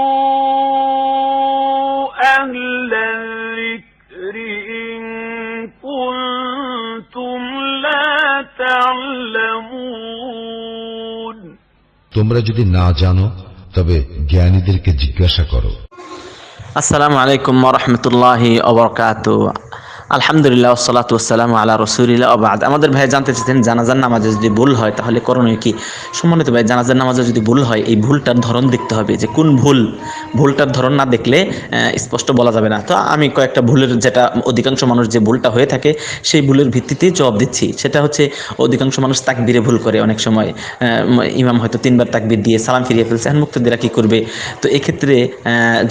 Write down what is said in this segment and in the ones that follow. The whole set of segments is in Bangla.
فاسألوا أهل الذكر إن كنتم لا تعلمون তোমরা যদি না জানো তবে জ্ঞানীদেরকে জিজ্ঞাসা করো আসসালামু আলাইকুম রহমতুল্লাহি অবরকাত আলহামদুলিল্লাহ সালাতু আসসালামু আলা রসুলিল্লাহ আবাদ আমাদের ভাই জানতে চাইছেন জানাজার নামাজে যদি ভুল হয়, তাহলে করণীয় কি? সম্মানিত ভাই, জানাজার নামাজে যদি ভুল হয়, এই ভুলটার ধরন দেখতে হবে যে কোন ভুল? ভুলটার ধরন না দেখলে স্পষ্ট বলা যাবে না। তো আমি কয়েকটা ভুলের যেটা অধিকাংশ মানুষ যে ভুলটা হয়ে থাকে, সেই ভুলের ভিত্তিতে জবাব দিচ্ছি। সেটা হচ্ছে, অধিকাংশ মানুষ তাকবিরে ভুল করে অনেক সময়। ইমাম হয়তো তিনবার তাকবির দিয়ে সালাম ফিরিয়ে ফেলছে, এখন মুক্তদিরা কী করবে? তো এক্ষেত্রে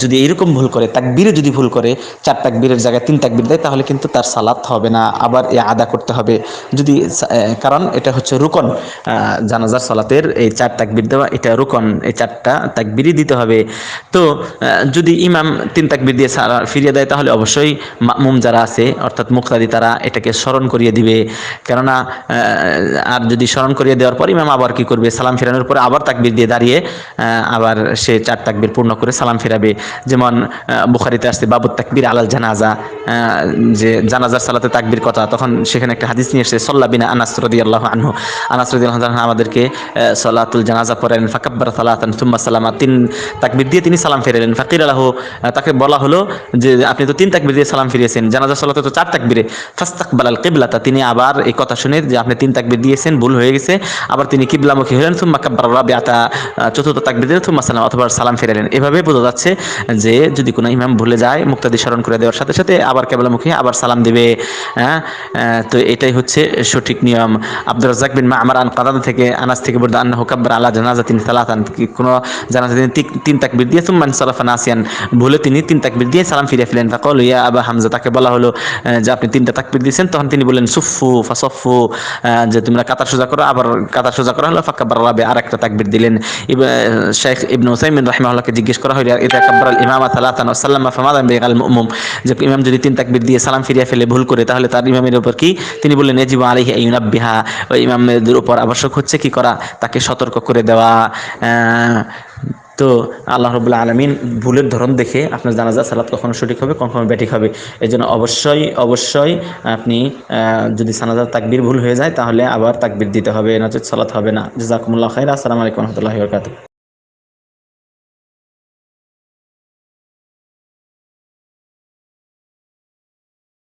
যদি এইরকম ভুল করে, তাকবিরে যদি ভুল করে, চার তাকবীরের জায়গায় তিন তাকবির দেয়, তাহলে কিন্তু তার সালাত হবে না, আবার এ আদা করতে হবে। যদি কারণ এটা হচ্ছে রুকন। জানাজার সালাতের এই চার তাকবির দেওয়া, এটা রুকন, এই চারটা তাকবিরই দিতে হবে। তো যদি ইমাম তিন তাকবির দিয়ে ফিরিয়ে দেয়, তাহলে অবশ্যই মামুম যারা আছে, অর্থাৎ মুক্তাদি, তারা এটাকে স্মরণ করিয়ে দিবে। কেননা আর যদি স্মরণ করিয়ে দেওয়ার পর ইমাম আবার কি করবে? সালাম ফেরানোর পরে আবার তাকবির দিয়ে দাঁড়িয়ে আবার সে চার তাকবির পূর্ণ করে সালাম ফেরাবে। যেমন বুখারিতে আসছে বাবুর তাকবির আলাল জানাজা যে জানাজার সালাতে তাকবির কথা, তখন সেখানে একটা হাদিস নিয়ে এসেছে, সল্লা বিনা আনাস রদি আল্লাহ আনহু। আনাস রদি আল্লাহ আমাদেরকে সালাতুল জানাজা পড়েন, ফাকাব্বার সালাতান তুম্মা সালামা, তিন তাকবির দিয়ে তিনি সালাম ফেরালেন। ফাকির আলাহ তাকে বলা হলো যে আপনি তো তিন তাকবির দিয়ে সালাম ফিরিয়েছেন জানাজা সালাতে তো চার তাকবিরে। ফাস্তাকবাল আল কিবলাতা, তিনি আবার এই কথা শুনে যে আপনি তিন তাকবির দিয়েছেন, ভুল হয়ে গেছে। আবার তিনি কিবলামুখী হলেন তুম্মা কাব্বার রাবিআতা চতুর্থ তাকবির দিয়ে তুম্মা সালাম, অথবা সালাম ফিরালেন। এভাবে বোঝা যাচ্ছে যে যদি কোনো ইমাম ভুলে যায়, মুক্তাদি স্মরণ করে দেওয়ার সাথে সাথে আবার কেবলামুখী, আবার সালাম দিবে হ্যাঁ? তো এটাই হচ্ছে সঠিক নিয়ম। আব্দুর রাজ্জাক বিন মামার আন কাদাদা থেকে, আনাস থেকে বলতে আন্না হুকাব্বার আল্লাহ জানাজা তিনি সালাতান। কোনো জানাজা তিনি তিন তাকবির দিয়ে সুম্মান সালাফা নাসিয়ান। ভুলে তিনি তিন তাকবির দিয়ে সালাম ফিরে ফেলেন। ফাকল ইয়া আবা হামজা, তাকে বলা হলো যে আপনি তিনটা তাকবির দিয়েছেন, তখন তিনি বললেন সুফু ফাসফু যে তোমরা কাতার সোজা করো, আবার কাতার সোজা করা হলো ফাক্কাবার রাবে আর একটা তাকবির দিলেন। শেখ ইবনু উসাইমিন রাহিমাহুল্লাহকে জিজ্ঞেস করা হলো এটা কাব্বারাল ইমামা সালাতান ওয়া সাল্লামা, ফামাদান বিগাল মুম যে ইমাম যদি তিন তাকবির দিয়ে সালাম ফিরিয়ে ফেলে ভুল করে, তাহলে তার ইমামের উপর কি? তিনি বললেন, এজিবু আলাইহি আইয়ুনাব্বিহা ওই ইমামদের উপর আবশ্যক হচ্ছে কি করা? তাকে সতর্ক করে দেওয়া। তো আল্লাহ রবুল্লা আলমিন ভুলের ধরন দেখে আপনার জানা জানাজা, সালাত কখনো সঠিক হবে, কখনো ব্যাঠিক হবে। এই জন্য অবশ্যই অবশ্যই আপনি যদি সানাজার তাকবির ভুল হয়ে যায়, তাহলে আবার তাকবির দিতে হবে নচেত সালাত হবে না। জাজাকুমুল্লাহ খাইর। আসসালামু আলাইকুম রহমতুল্লাহি বরকাতুহ।